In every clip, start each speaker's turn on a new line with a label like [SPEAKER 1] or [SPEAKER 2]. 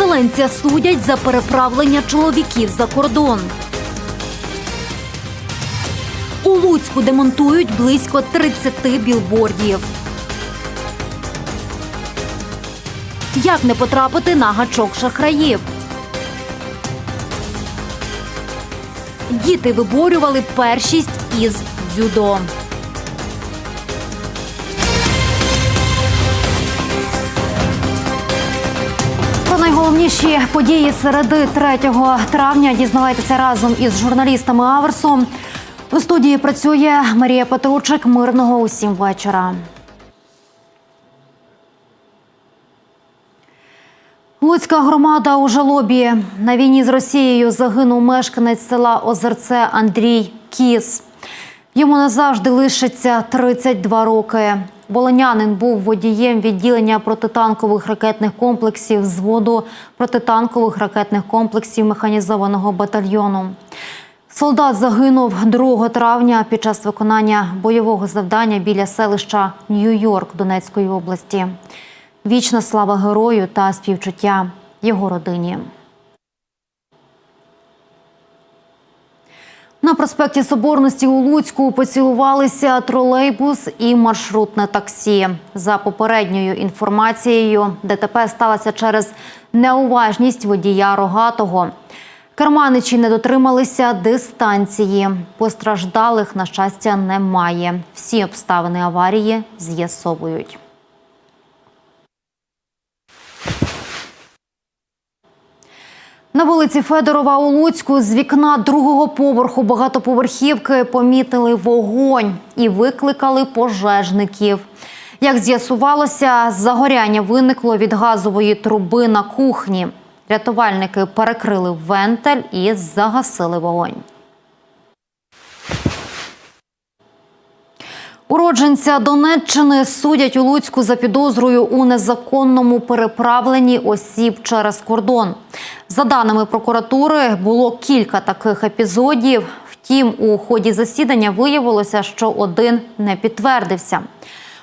[SPEAKER 1] Переселенця судять за переправлення чоловіків за кордон. У Луцьку демонтують близько 30 білбордів. Як не потрапити на гачок шахраїв? Діти виборювали першість із дзюдо. Найголовніші події середи 3 травня дізнавайтеся разом із журналістами Аверсу. У студії працює Марія Петручик. Мирного усім вечора. Луцька громада у жалобі на війні з Росією загинув мешканець села Озерце Андрій Кіс. Йому назавжди лишиться 32 роки. Волонянин був водієм відділення протитанкових ракетних комплексів зводу протитанкових ракетних комплексів механізованого батальйону. Солдат загинув 2 травня під час виконання бойового завдання біля селища Нью-Йорк Донецької області. Вічна слава герою та співчуття його родині. На проспекті Соборності у Луцьку поцілувалися тролейбус і маршрутне таксі. За попередньою інформацією, ДТП сталося через неуважність водія рогатого. Керманичі не дотрималися дистанції. Постраждалих, на щастя, немає. Всі обставини аварії з'ясовують. На вулиці Федорова у Луцьку з вікна другого поверху багатоповерхівки помітили вогонь і викликали пожежників. Як з'ясувалося, загоряння виникло від газової труби на кухні. Рятувальники перекрили вентиль і загасили вогонь. Уродженця Донеччини судять у Луцьку за підозрою у незаконному переправленні осіб через кордон. За даними прокуратури, було кілька таких епізодів. Втім, у ході засідання виявилося, що один не підтвердився.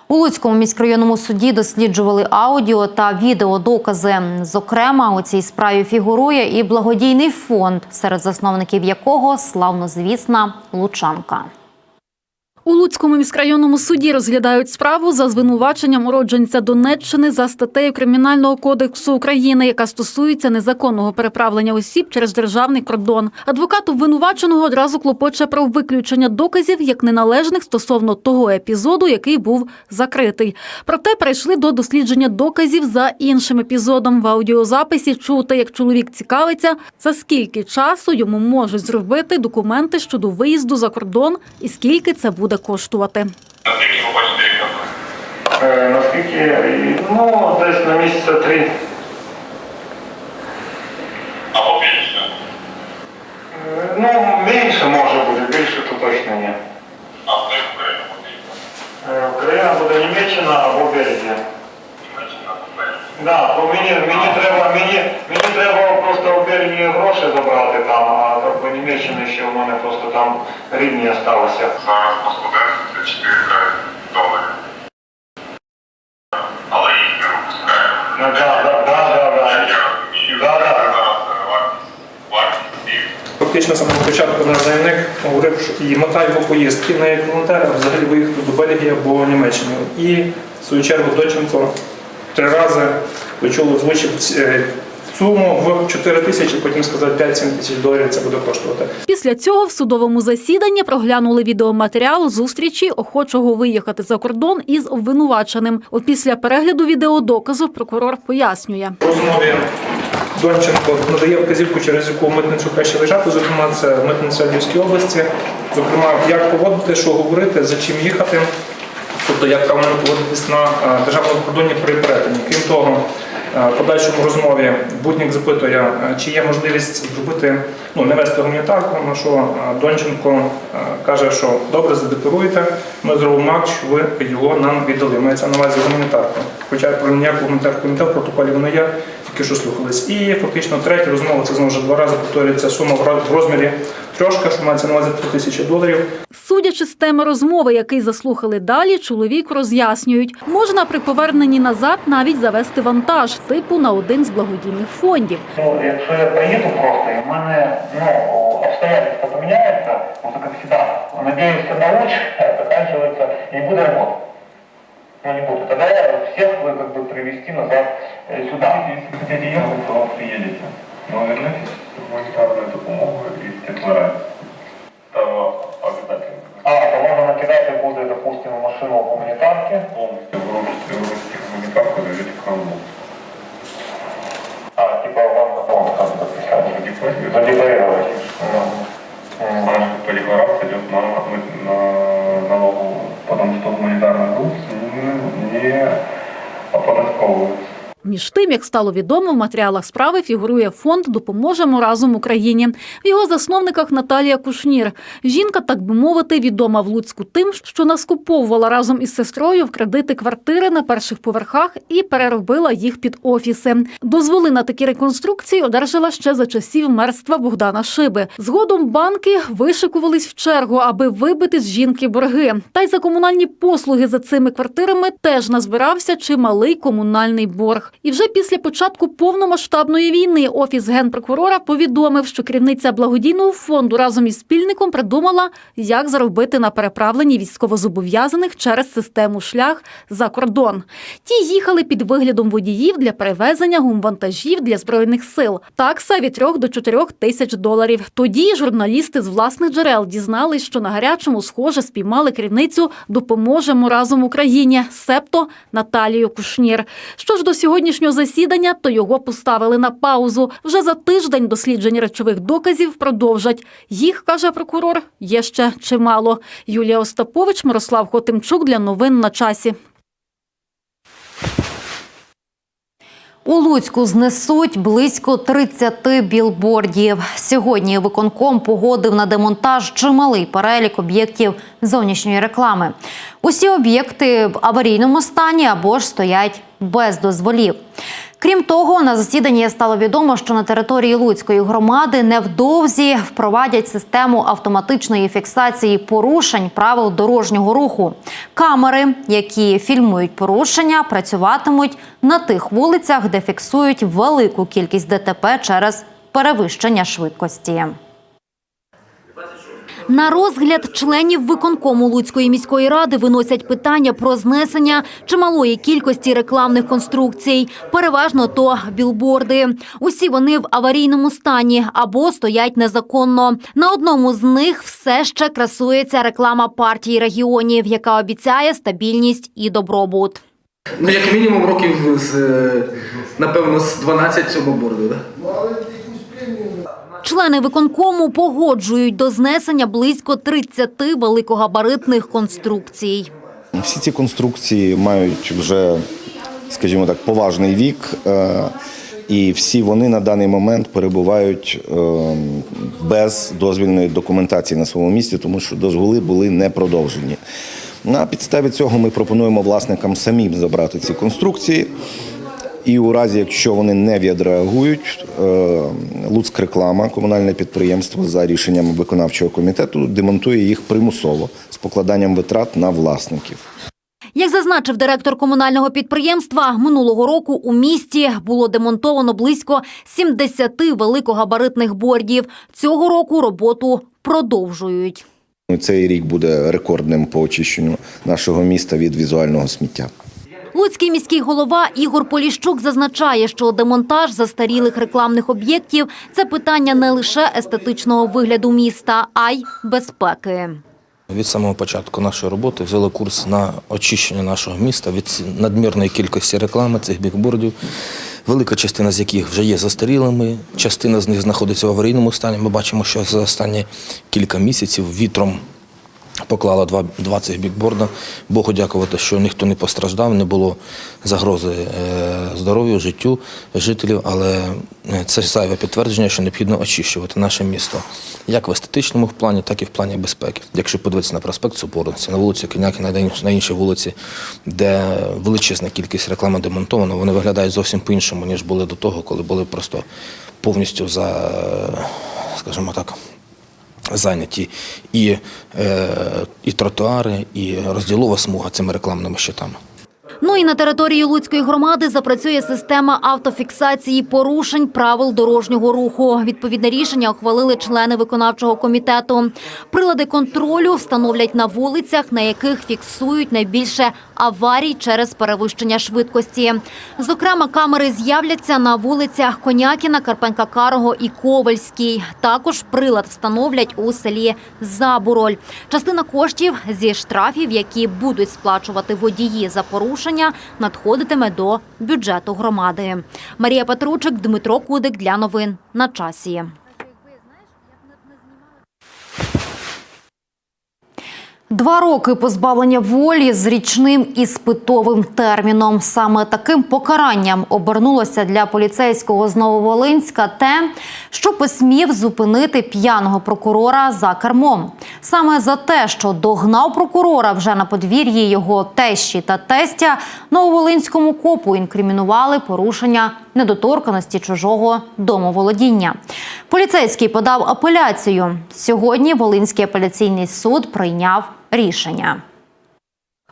[SPEAKER 1] У Луцькому міськрайонному суді досліджували аудіо та відеодокази. Зокрема, у цій справі фігурує і благодійний фонд, серед засновників якого славнозвісна Лучанка.
[SPEAKER 2] У Луцькому міськрайонному суді розглядають справу за звинуваченням уродженця Донеччини за статтею Кримінального кодексу України, яка стосується незаконного переправлення осіб через державний кордон. Адвокат обвинуваченого одразу клопоче про виключення доказів як неналежних стосовно того епізоду, який був закритий. Проте перейшли до дослідження доказів за іншим епізодом. В аудіозаписі чути, як чоловік цікавиться, за скільки часу йому можуть зробити документи щодо виїзду за кордон і скільки це буде коштувати.
[SPEAKER 3] Наскільки бачите рік
[SPEAKER 4] Е, ну, десь на місяця три.
[SPEAKER 3] або більше?
[SPEAKER 4] Е, Ну, менше може бути, більше то точно ні.
[SPEAKER 3] А них Україна потрібна.
[SPEAKER 4] Е, Україна буде Німеччина або Бельгія.
[SPEAKER 3] Німеччина попереду.
[SPEAKER 4] Да, бо мені, мені треба, мені, мені треба просто в Бельгії гроші забрати там, а так в Німеччині ще в мене просто там рідні залишилися.
[SPEAKER 3] Зараз по студенту це 4 долари. Але їх не випускають.
[SPEAKER 4] Ну, да, да, да, да, да. Да.
[SPEAKER 5] Фактично самого початку наш заявник говорив, що і мета його поїздки на як волонтера взагалі виїхати до Бельгії або Німеччини. І в свою чергу Доченко три рази почув озвучив е, суму в 4 тисячі, потім сказав 5-7 тисяч доларів це буде коштувати.
[SPEAKER 2] Після цього в судовому засіданні проглянули відеоматеріал зустрічі охочого виїхати за кордон із обвинуваченим. Після перегляду відеодоказу прокурор пояснює.
[SPEAKER 5] Розмові Донченко надає вказівку, через яку митницю краще виїжджати, зокрема це митниця Львівської області, зокрема, як поводити, що говорити, за чим їхати, тобто як правильно поводитись на е, державному кордоні при перетині. Крім того, подальшому розмові Буднік запитує, е, чи є можливість зробити, ну, не вести гуманітарку, на що е, Донченко е, каже, що добре задекоруйте, ми зробимо акт, що ви його нам віддали. Мається на увазі гуманітарку. Хоча про ніяку гуманітарку не в протоколі воно є, тільки що слухались. І фактично третя розмова це знову ж два рази повторюється сума в розмірі трьошка, що мається на увазі 3 тисячі доларів.
[SPEAKER 2] Судячи з теми розмови, який заслухали далі, чоловік роз'яснюють, можна при поверненні назад навіть завести вантаж, типу на один з благодійних фондів.
[SPEAKER 4] Ну, якщо я приїду просто, і в мене ну, обстоятельства поміняються, ну, так як завжди, надіюся на луч, заканчивается, і буде ремонт. Ну, не будет. Тогда всех вы как бы привезти назад э, сюда. Если хотите ехать, то вы приедете. Но вернетесь гуманитарную допомогу и декларацию. То обязательно. А, то можно накидать буде, допустим, машину гуманитарки. Полностью вырубите, вырубите гуманитарку, дадите кому. А, типа вам на фонд как бы писать. Задекларировать. Ну, м.
[SPEAKER 6] Наша декларация идет на, на налогу, потому что гуманитарный груз не, не оподатковывается.
[SPEAKER 2] Між тим, як стало відомо, в матеріалах справи фігурує фонд Допоможемо разом Україні. В його засновниках Наталія Кушнір. Жінка, так би мовити, відома в Луцьку тим, що наскуповувала разом із сестрою в кредити квартири на перших поверхах і переробила їх під офіси. Дозволи на такі реконструкції одержала ще за часів мерства Богдана Шиби. Згодом банки вишикувались в чергу, аби вибити з жінки борги. Та й за комунальні послуги за цими квартирами теж назбирався чималий комунальний борг. І вже після початку повномасштабної війни офіс генпрокурора повідомив, що керівниця благодійного фонду разом із спільником придумала, як заробити на переправленні військовозобов'язаних через систему шлях за кордон. Ті їхали під виглядом водіїв для перевезення гумвантажів для збройних сил. Такса від 3 до 4 тисяч доларів. Тоді журналісти з власних джерел дізнались, що на гарячому схоже спіймали керівницю Допоможемо разом Україні, септо Наталію Кушнір. Що ж до сьогоднішнього засідання, то його поставили на паузу. Вже за тиждень дослідження речових доказів продовжать. Їх каже прокурор, є ще чимало. Юлія Остапович, Мирослав Хотимчук для новин на часі.
[SPEAKER 1] У Луцьку знесуть близько 30 білбордів. Сьогодні виконком погодив на демонтаж чималий перелік об'єктів зовнішньої реклами. Усі об'єкти в аварійному стані або ж стоять без дозволів. Крім того, на засіданні стало відомо, що на території Луцької громади невдовзі впровадять систему автоматичної фіксації порушень правил дорожнього руху. Камери, які фільмують порушення, працюватимуть на тих вулицях, де фіксують велику кількість ДТП через перевищення швидкості. На розгляд членів виконкому Луцької міської ради виносять питання про знесення чималої кількості рекламних конструкцій. Переважно то білборди. Усі вони в аварійному стані або стоять незаконно. На одному з них все ще красується реклама партії регіонів, яка обіцяє стабільність і добробут.
[SPEAKER 7] Ну, як мінімум років з, е, напевно, з 12 цього борду, да?
[SPEAKER 1] Члени виконкому погоджують до знесення близько 30 великогабаритних конструкцій.
[SPEAKER 8] Всі ці конструкції мають вже, скажімо так, поважний вік, е, і всі вони на даний момент перебувають е, без дозвільної документації на своєму місці, тому що дозволи були не продовжені. На підставі цього ми пропонуємо власникам самим забрати ці конструкції. І у разі, якщо вони не відреагують, е, Луцьк реклама, комунальне підприємство за рішенням виконавчого комітету демонтує їх примусово з покладанням витрат на власників.
[SPEAKER 1] Як зазначив директор комунального підприємства, минулого року у місті було демонтовано близько 70 великогабаритних бордів. Цього року роботу продовжують.
[SPEAKER 8] Цей рік буде рекордним по очищенню нашого міста від візуального сміття.
[SPEAKER 1] Луцький міський голова Ігор Поліщук зазначає, що демонтаж застарілих рекламних об'єктів це питання не лише естетичного вигляду міста, а й безпеки.
[SPEAKER 9] Від самого початку нашої роботи взяли курс на очищення нашого міста від надмірної кількості реклами цих бікбордів, велика частина з яких вже є застарілими, частина з них знаходиться в аварійному стані. Ми бачимо, що за останні кілька місяців вітром Поклала два, два цих бікборда. Богу дякувати, що ніхто не постраждав, не було загрози е, здоров'ю, життю жителів, але е, це зайве підтвердження, що необхідно очищувати наше місто як в естетичному плані, так і в плані безпеки. Якщо подивитися на проспект Соборності, на вулиці Коняки, на інші- вулиці, де величезна кількість реклами демонтована, вони виглядають зовсім по-іншому, ніж були до того, коли були просто повністю за, е, скажімо так, зайняті і, е, і тротуари, і розділова смуга цими рекламними щитами.
[SPEAKER 1] Ну і на території Луцької громади запрацює система автофіксації порушень правил дорожнього руху. Відповідне рішення ухвалили члени виконавчого комітету. Прилади контролю встановлять на вулицях, на яких фіксують найбільше аварій через перевищення швидкості. Зокрема, камери з'являться на вулицях Конякіна, Карпенка Карого і Ковальській. Також прилад встановлять у селі Забуроль. Частина коштів зі штрафів, які будуть сплачувати водії за порушення, надходитиме до бюджету громади. Марія Петручик, Дмитро Кудик для новин на часі. Два роки позбавлення волі з річним іспитовим терміном. Саме таким покаранням обернулося для поліцейського з Нововолинська те, що посмів зупинити п'яного прокурора за кермом. Саме за те, що догнав прокурора вже на подвір'ї його тещі та тестя, Нововолинському копу інкримінували порушення недоторканості чужого домоволодіння. Поліцейський подав апеляцію. Сьогодні Волинський апеляційний суд прийняв рішення.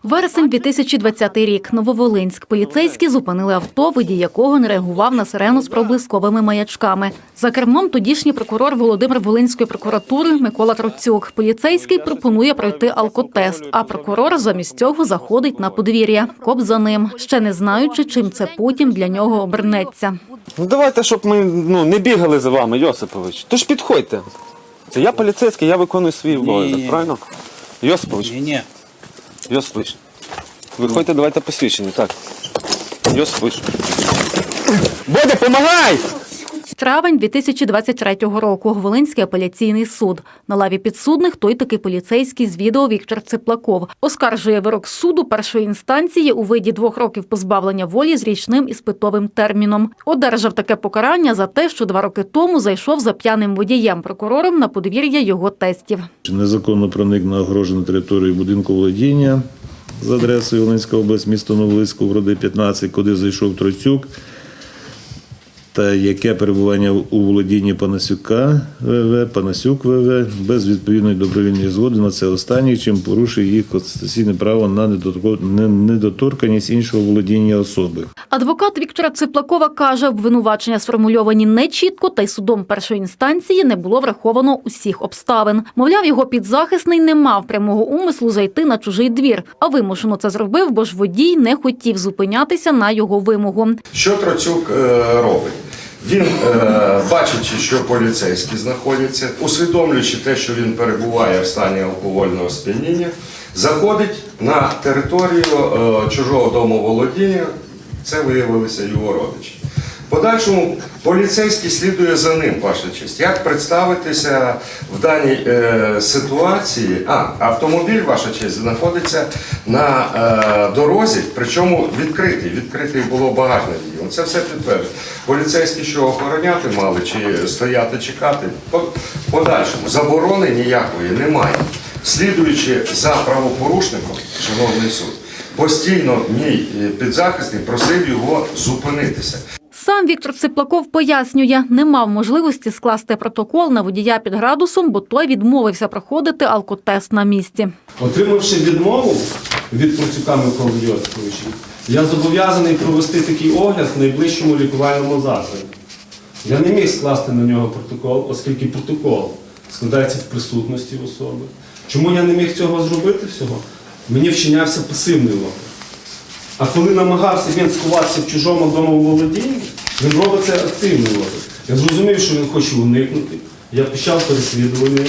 [SPEAKER 2] Вересень 2020 рік. Нововолинськ. Поліцейські зупинили авто, водій якого не реагував на сирену з проблисковими маячками. За кермом тодішній прокурор Володимир Волинської прокуратури Микола Троцюк. Поліцейський пропонує пройти алкотест, а прокурор замість цього заходить на подвір'я. Коп за ним, ще не знаючи, чим це потім для нього обернеться.
[SPEAKER 10] Ну давайте, щоб ми ну, не бігали за вами, Йосипович. Тож підходьте. Це я поліцейський, я виконую свій обов'язок, правильно? Йосипович.
[SPEAKER 11] Ні, ні.
[SPEAKER 10] Йосипович. Виходьте, давайте посвідчення, так. Йосипович. Бодя, помагай!
[SPEAKER 2] Травень 2023 року. Волинський апеляційний суд. На лаві підсудних той таки поліцейський з відео Віктор Циплаков. Оскаржує вирок суду першої інстанції у виді двох років позбавлення волі з річним іспитовим терміном. Одержав таке покарання за те, що два роки тому зайшов за п'яним водієм прокурором на подвір'я його тестів.
[SPEAKER 12] Незаконно проник на огорожену територію будинку володіння за адресою Волинська область, місто Новолисько, вроди 15, куди зайшов Троцюк, та яке перебування у володінні Панасюка ВВ, Панасюк ВВ, без відповідної добровільної згоди на це останнє, чим порушує їх конституційне право на недотор- недоторканність іншого володіння особи.
[SPEAKER 2] Адвокат Віктора Циплакова каже, обвинувачення сформульовані нечітко, та й судом першої інстанції не було враховано усіх обставин. Мовляв, його підзахисний не мав прямого умислу зайти на чужий двір, а вимушено це зробив, бо ж водій не хотів зупинятися на його вимогу.
[SPEAKER 13] Що Троцюк е, робить? Він, е, бачачи, що поліцейські знаходяться, усвідомлюючи те, що він перебуває в стані алкогольного сп'яніння, заходить на територію е, чужого домоволодіння. Це виявилися його родичі. Подальшому поліцейський слідує за ним, ваша честь. Як представитися в даній е, ситуації? А, автомобіль, ваша честь, знаходиться на е, дорозі, причому відкритий. Відкритий було багажне. Це все підтверджує. Поліцейські що охороняти мали, чи стояти, чекати. Подальшому заборони ніякої немає. Слідуючи за правопорушником, шановний суд, постійно мій е, підзахисний просив його зупинитися.
[SPEAKER 2] Сам Віктор Циплаков пояснює, не мав можливості скласти протокол на водія під градусом, бо той відмовився проходити алкотест на місці.
[SPEAKER 11] Отримавши відмову від Процюка Миколи Йосиповича, я зобов'язаний провести такий огляд в найближчому лікувальному закладі. Я не міг скласти на нього протокол, оскільки протокол складається в присутності особи. Чому я не міг цього зробити всього? Мені вчинявся пасивний опір. А коли намагався він сховатися в чужому домоволодінні, він робить це активний опір. Я зрозумів, що він хоче уникнути. Я почав переслідування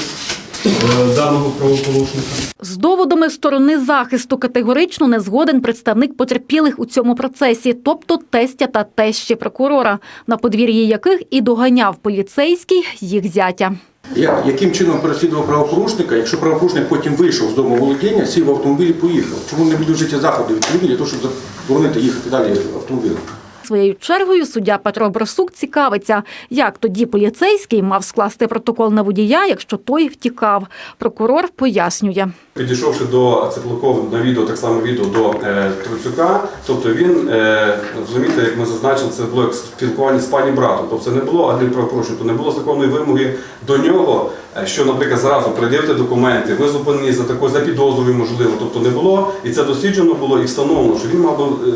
[SPEAKER 11] е, даного правопорушника.
[SPEAKER 2] З доводами сторони захисту категорично не згоден представник потерпілих у цьому процесі, тобто тестя та тещі прокурора, на подвір'ї яких і доганяв поліцейський їх зятя.
[SPEAKER 14] Я- Яким чином переслідував правопорушника, якщо правопорушник потім вийшов з дому володіння, сів в автомобіль і поїхав? Чому не будуть вжиті заходи відповідні для того, щоб заборонити їхати далі автомобілем?
[SPEAKER 2] Своєю чергою суддя Петро Бросук цікавиться, як тоді поліцейський мав скласти протокол на водія, якщо той втікав. Прокурор пояснює.
[SPEAKER 11] Підійшовши до Цеплакова на відео, так само відео до е, Троцюка, тобто він, е, розумієте, як ми зазначили, це було спілкування з пані братом. Тобто це не було адмінправопорушення, то не було законної вимоги до нього, е, що, наприклад, зразу пред'явити документи, ви зупинені за такою за підозрою, можливо. Тобто не було, і це досліджено було і встановлено, що він мав би, е,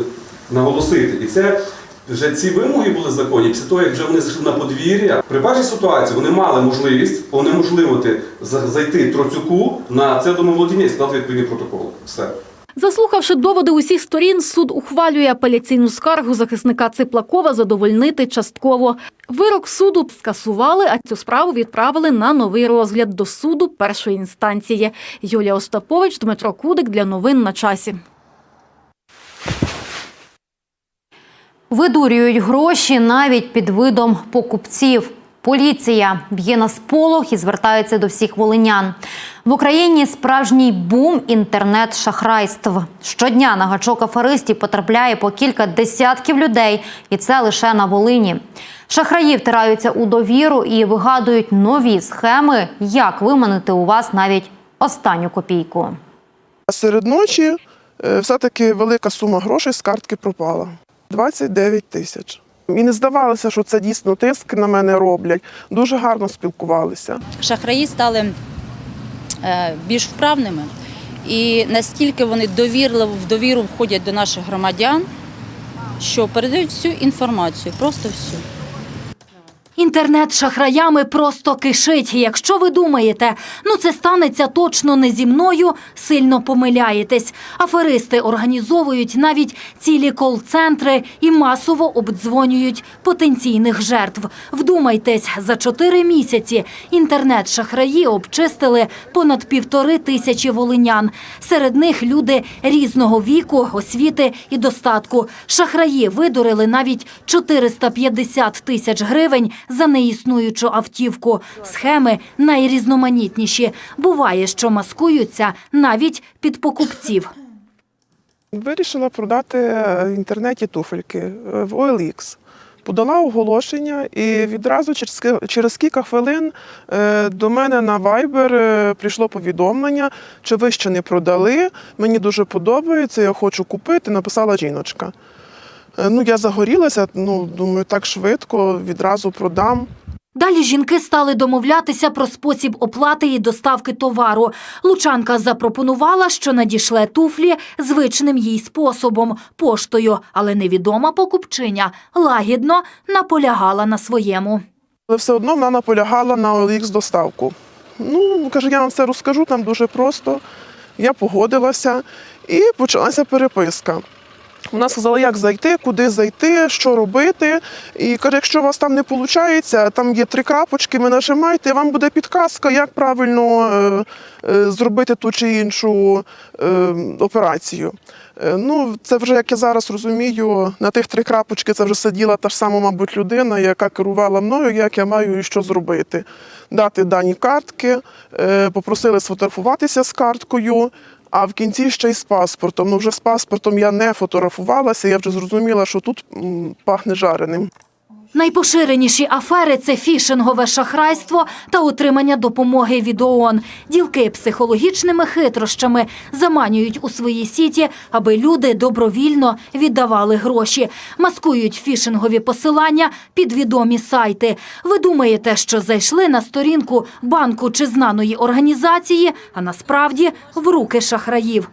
[SPEAKER 11] наголосити. І це вже ці вимоги були законні після того, як вже вони зайшли на подвір'я. При першій ситуації вони мали можливість унеможливити за- зайти Троцюку на це домоволодіння і складати відповідний протокол. Все.
[SPEAKER 2] Заслухавши доводи усіх сторін, суд ухвалює апеляційну скаргу захисника Циплакова задовольнити частково. Вирок суду скасували, а цю справу відправили на новий розгляд до суду першої інстанції. Юлія Остапович, Дмитро Кудик для новин на часі.
[SPEAKER 1] Видурюють гроші навіть під видом покупців. Поліція б'є на сполох і звертається до всіх волинян. В Україні справжній бум інтернет-шахрайств. Щодня на гачок аферистів потрапляє по кілька десятків людей, і це лише на Волині. Шахраї втираються у довіру і вигадують нові схеми, як виманити у вас навіть останню копійку.
[SPEAKER 15] Серед ночі е, все-таки велика сума грошей з картки пропала 29 тисяч. І не здавалося, що це дійсно тиск на мене роблять. Дуже гарно спілкувалися.
[SPEAKER 16] шахраї стали е, більш вправними і настільки вони довірливо в довіру входять до наших громадян, що передають всю інформацію, просто всю.
[SPEAKER 17] Інтернет шахраями просто кишить. Якщо ви думаєте, ну це станеться точно не зі мною, сильно помиляєтесь. Аферисти організовують навіть цілі кол-центри і масово обдзвонюють потенційних жертв. Вдумайтесь, за чотири місяці інтернет-шахраї обчистили понад півтори тисячі волинян. Серед них люди різного віку, освіти і достатку. Шахраї видурили навіть 450 тисяч гривень за неіснуючу автівку. Схеми найрізноманітніші. Буває, що маскуються навіть під покупців.
[SPEAKER 15] Вирішила продати в інтернеті туфельки е, в OLX. Подала оголошення, і відразу через, через кілька хвилин е, до мене на Viber е, прийшло повідомлення, чи ви ще не продали. Мені дуже подобається, я хочу купити. Написала жіночка. Е, Ну, я загорілася, ну думаю, так швидко відразу продам.
[SPEAKER 17] Далі жінки стали домовлятися про спосіб оплати і доставки товару. Лучанка запропонувала, що надішле туфлі звичним їй способом поштою, але невідома покупчиня лагідно наполягала на своєму.
[SPEAKER 15] Але все одно вона наполягала на OLX доставку. Ну, каже, я вам все розкажу, там дуже просто. Я погодилася і почалася переписка. Вона сказала, як зайти, куди зайти, що робити. І каже, якщо у вас там не виходить, там є три крапочки, ви нажимаєте, і вам буде підказка, як правильно е, е, зробити ту чи іншу е, операцію. Е, Ну, це вже, як я зараз розумію, на тих три крапочки це вже сиділа та ж сама, мабуть, людина, яка керувала мною, як я маю і що зробити. Дати дані картки, е, попросили сфотографуватися з карткою, а в кінці ще й з паспортом. Ну, вже з паспортом я не фотографувалася, я вже зрозуміла, що тут пахне жареним.
[SPEAKER 17] Найпоширеніші афери це фішингове шахрайство та отримання допомоги від ООН. Ділки психологічними хитрощами заманюють у свої сіті, аби люди добровільно віддавали гроші, маскують фішингові посилання під відомі сайти. Ви думаєте, що зайшли на сторінку банку чи знаної організації, а насправді в руки шахраїв.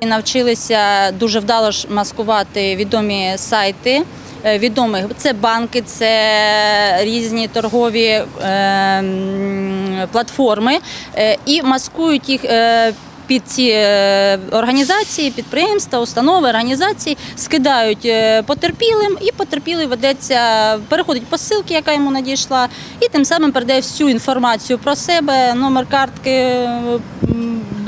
[SPEAKER 16] І навчилися дуже вдало ж маскувати відомі сайти. е, Відомих це банки, це різні торгові е, платформи е, і маскують їх під ці е, організації, підприємства, установи, організації, скидають е, потерпілим, і потерпілий ведеться, переходить по ссылці, яка йому надійшла, і тим самим передає всю інформацію про себе, номер картки. е,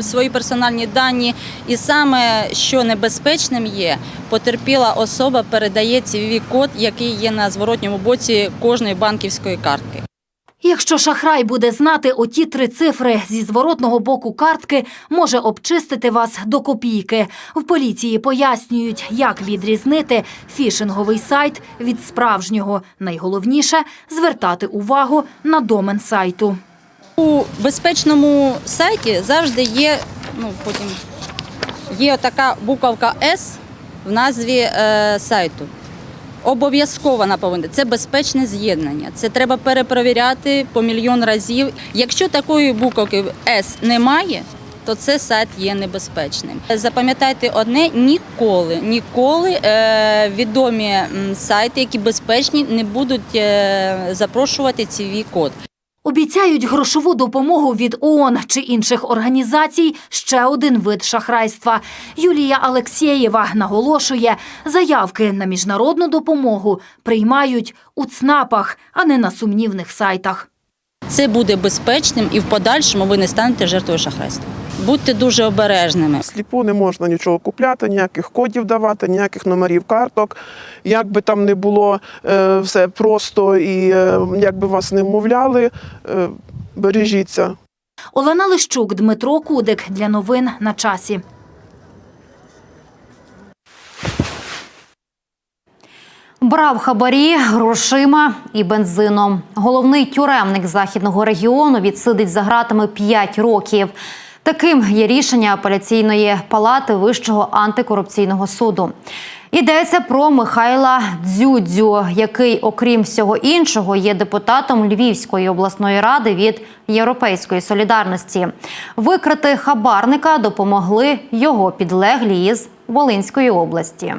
[SPEAKER 16] Свої персональні дані, і саме що небезпечним є, потерпіла особа передає циві код, який є на зворотньому боці кожної банківської картки.
[SPEAKER 17] Якщо шахрай буде знати оті три цифри зі зворотного боку картки, може обчистити вас до копійки. В поліції пояснюють, як відрізнити фішинговий сайт від справжнього. Найголовніше звертати увагу на домен сайту.
[SPEAKER 16] У безпечному сайті завжди є, ну потім є така буковка С в назві е, сайту. Обов'язково вона. Це безпечне з'єднання. Це треба перепровіряти по мільйон разів. Якщо такої буковки С немає, то це сайт є небезпечним. Запам'ятайте одне: ніколи, ніколи е, відомі сайти, які безпечні, не будуть е, запрошувати циві код.
[SPEAKER 17] Обіцяють грошову допомогу від ООН чи інших організацій – ще один вид шахрайства. Юлія Алексєєва наголошує, заявки на міжнародну допомогу приймають у ЦНАПах, а не на сумнівних сайтах.
[SPEAKER 16] Це буде безпечним і в подальшому ви не станете жертвою шахрайства. Будьте дуже обережними.
[SPEAKER 15] Сліпу не можна нічого купляти, ніяких кодів давати, ніяких номерів карток. Як би там не було е, все просто і е, як би вас не вмовляли, е, бережіться.
[SPEAKER 17] Олена Лищук, Дмитро Кудик. Для новин на часі.
[SPEAKER 1] Брав хабарі грошима і бензином. Головний тюремник західного регіону відсидить за ґратами 5 років. Таким є рішення апеляційної палати Вищого антикорупційного суду. Йдеться про Михайла Дзюдзю, який, окрім всього іншого, є депутатом Львівської обласної ради від Європейської солідарності. Викрити хабарника допомогли його підлеглі із Волинської області.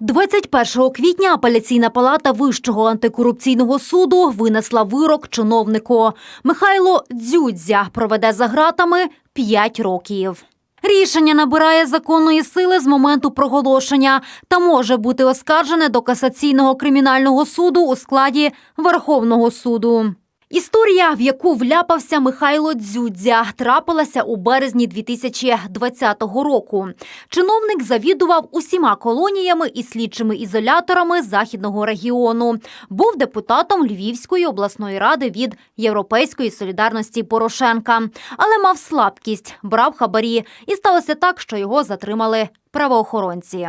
[SPEAKER 17] 21 квітня апеляційна палата Вищого антикорупційного суду винесла вирок чиновнику. Михайло Дзюдзя проведе за ґратами 5 років.
[SPEAKER 1] Рішення набирає законної сили з моменту проголошення та може бути оскаржене до касаційного кримінального суду у складі Верховного суду. Історія, в яку вляпався Михайло Дзюдзя, трапилася у березні 2020 року. Чиновник завідував усіма колоніями і слідчими ізоляторами західного регіону. Був депутатом Львівської обласної ради від Європейської солідарності Порошенка, але мав слабкість, брав хабарі, і сталося так, що його затримали правоохоронці.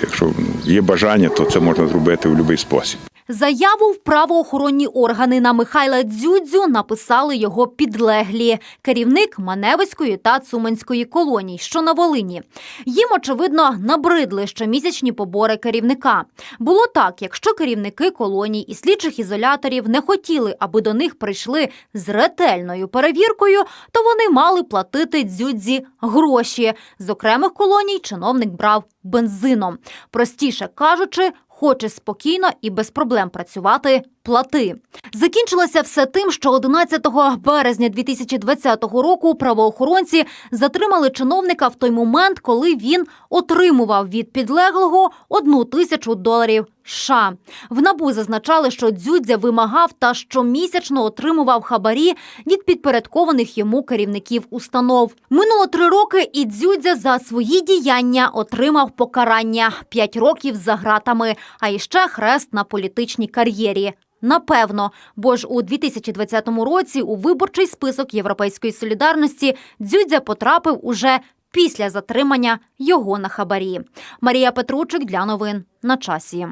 [SPEAKER 18] Якщо є бажання, то це можна зробити в будь-який спосіб.
[SPEAKER 1] Заяву в правоохоронні органи на Михайла Дзюдзю написали його підлеглі, керівник Маневицької та Цуманської колоній, що на Волині. Їм, очевидно, набридли щомісячні побори керівника. Було так, якщо керівники колоній і слідчих ізоляторів не хотіли, аби до них прийшли з ретельною перевіркою, то вони мали платити дзюдзі гроші. З окремих колоній чиновник брав бензином. Простіше кажучи, хоче спокійно і без проблем працювати, плати. Закінчилося все тим, що 11 березня 2020 року правоохоронці затримали чиновника в той момент, коли він отримував від підлеглого одну тисячу доларів. США. в набу зазначали, що Дзюдзя вимагав та щомісячно отримував хабарі від підпорядкованих йому керівників установ. Минуло три роки, і Дзюдзя за свої діяння отримав покарання п'ять років за ґратами, а іще хрест на політичній кар'єрі. Напевно, бо ж у 2020 році у виборчий список Європейської солідарності Дзюдзя потрапив уже після затримання його на хабарі. Марія Петручик для новин на часі.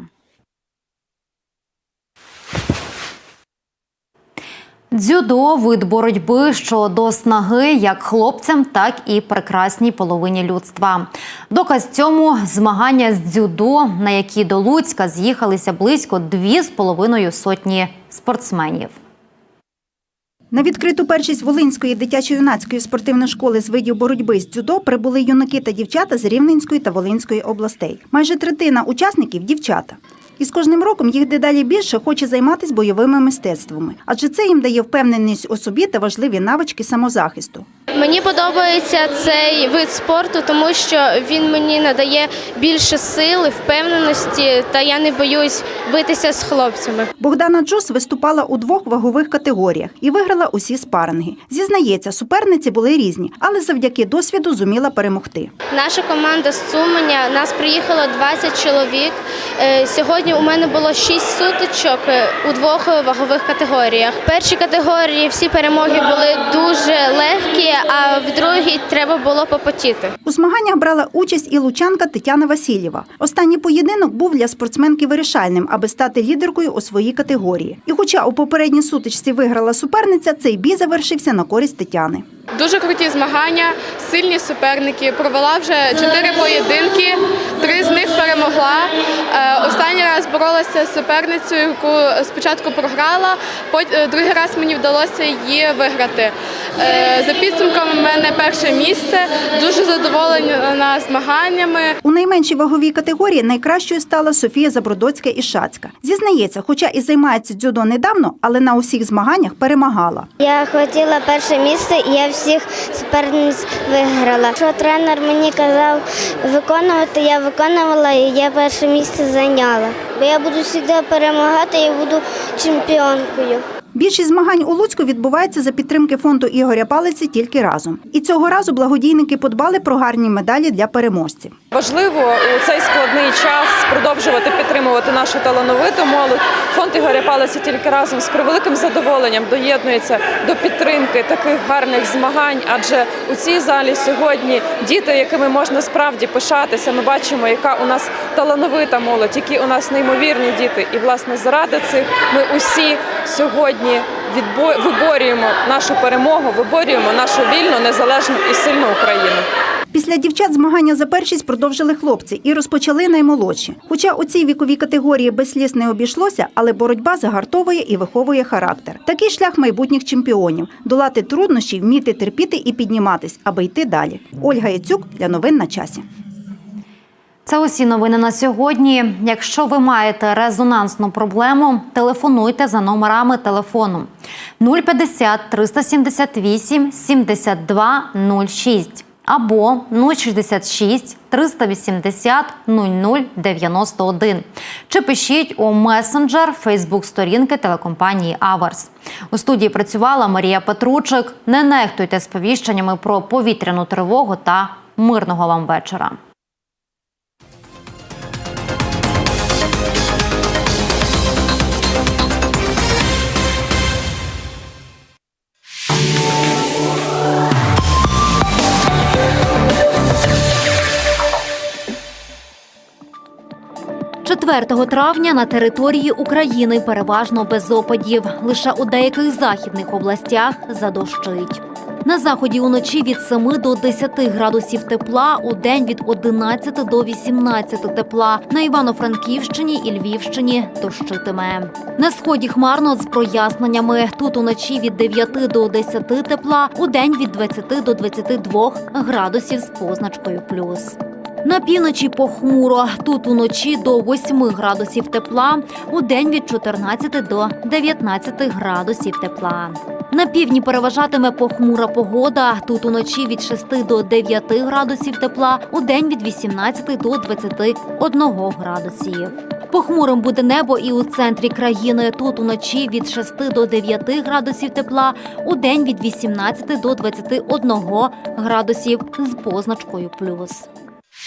[SPEAKER 1] Дзюдо – вид боротьби, що до снаги як хлопцям, так і прекрасній половині людства. Доказ цьому змагання з дзюдо, на які до Луцька з'їхалися близько дві з половиною сотні спортсменів.
[SPEAKER 19] На відкриту першість Волинської дитячо-юнацької спортивної школи з видів боротьби з дзюдо прибули юнаки та дівчата з Рівненської та Волинської областей. Майже третина учасників дівчата. І з кожним роком їх дедалі більше хоче займатися бойовими мистецтвами, адже це їм дає впевненість у собі та важливі навички самозахисту.
[SPEAKER 20] Мені подобається цей вид спорту, тому що він мені надає більше сили, впевненості, та я не боюсь битися з хлопцями.
[SPEAKER 19] Богдана Джус виступала у двох вагових категоріях і виграла усі спаринги. Зізнається, суперниці були різні, але завдяки досвіду зуміла перемогти.
[SPEAKER 20] Наша команда з Цуманя, нас приїхало 20 чоловік. Е, Сьогодні у мене було 6 сутичок е, у двох вагових категоріях. В першій категорії всі перемоги були дуже легкі, а в другій треба було попотіти.
[SPEAKER 19] У змаганнях брала участь і лучанка Тетяна Васильєва. Останній поєдинок був для спортсменки вирішальним, аби стати лідеркою у своїй категорії. І хоча у попередній сутичці виграла суперниця, цей бій завершився на користь Тетяни.
[SPEAKER 21] Дуже круті змагання, сильні суперники. Провела вже чотири поєдинки, три з них перемогла. Е, Останній раз боролася з суперницею, яку спочатку програла, е, другий раз мені вдалося її виграти. Е, За підсумками в мене перше місце. Дуже задоволена змаганнями.
[SPEAKER 19] У найменшій ваговій категорії найкращою стала Софія Забродоцька і Шацька. Зізнається, хоча і займається дзюдо недавно, але на усіх змаганнях перемагала.
[SPEAKER 22] Я хотіла перше місце, і я всіх суперниць виграла. Що тренер мені казав виконувати, я виконувала і я перше місце зайняла. Бо я буду завжди перемагати і буду чемпіонкою.
[SPEAKER 19] Більшість змагань у Луцьку відбувається за підтримки фонду Ігоря Палиці тільки разом. І цього разу благодійники подбали про гарні медалі для переможців.
[SPEAKER 23] Важливо у цей складний час продовжувати підтримувати нашу талановиту молодь. Фонд Ігоря Палиці тільки разом з превеликим задоволенням доєднується до підтримки таких гарних змагань. Адже у цій залі сьогодні діти, якими можна справді пишатися. Ми бачимо, яка у нас талановита молодь, які у нас неймовірні діти. І власне заради цих ми усі сьогодні відбо- виборюємо нашу перемогу, виборюємо нашу вільну, незалежну і сильну Україну.
[SPEAKER 19] Після дівчат змагання за першість продовжили хлопці і розпочали наймолодші. Хоча у цій віковій категорії без сліз не обійшлося, але боротьба загартовує і виховує характер. Такий шлях майбутніх чемпіонів долати труднощі, вміти терпіти і підніматись, аби йти далі. Ольга Яцюк для новин на часі.
[SPEAKER 1] Це усі новини на сьогодні. Якщо ви маєте резонансну проблему, телефонуйте за номерами телефону 050 378 72 06 або 066 380 00 91. Чи пишіть у месенджер Фейсбук-сторінки телекомпанії Аверс. У студії працювала Марія Петручик. Не нехтуйте сповіщеннями про повітряну тривогу та мирного вам вечора. – 4 травня на території України переважно без опадів. Лише у деяких західних областях задощить. На заході уночі від 7 до 10 градусів тепла, у день від 11 до 18 тепла. На Івано-Франківщині і Львівщині дощитиме. На сході хмарно з проясненнями. Тут уночі від 9 до 10 тепла, у день від 20 до 22 градусів з позначкою плюс. На півночі похмуро. Тут уночі до 8 градусів тепла, у день від 14 до 19 градусів тепла. На півдні переважатиме похмура погода. Тут уночі від 6 до 9 градусів тепла, у день від 18 до 21 градусів. Похмурим буде небо і у центрі країни. Тут уночі від 6 до 9 градусів тепла, у день від 18 до 21 градусів з позначкою плюс.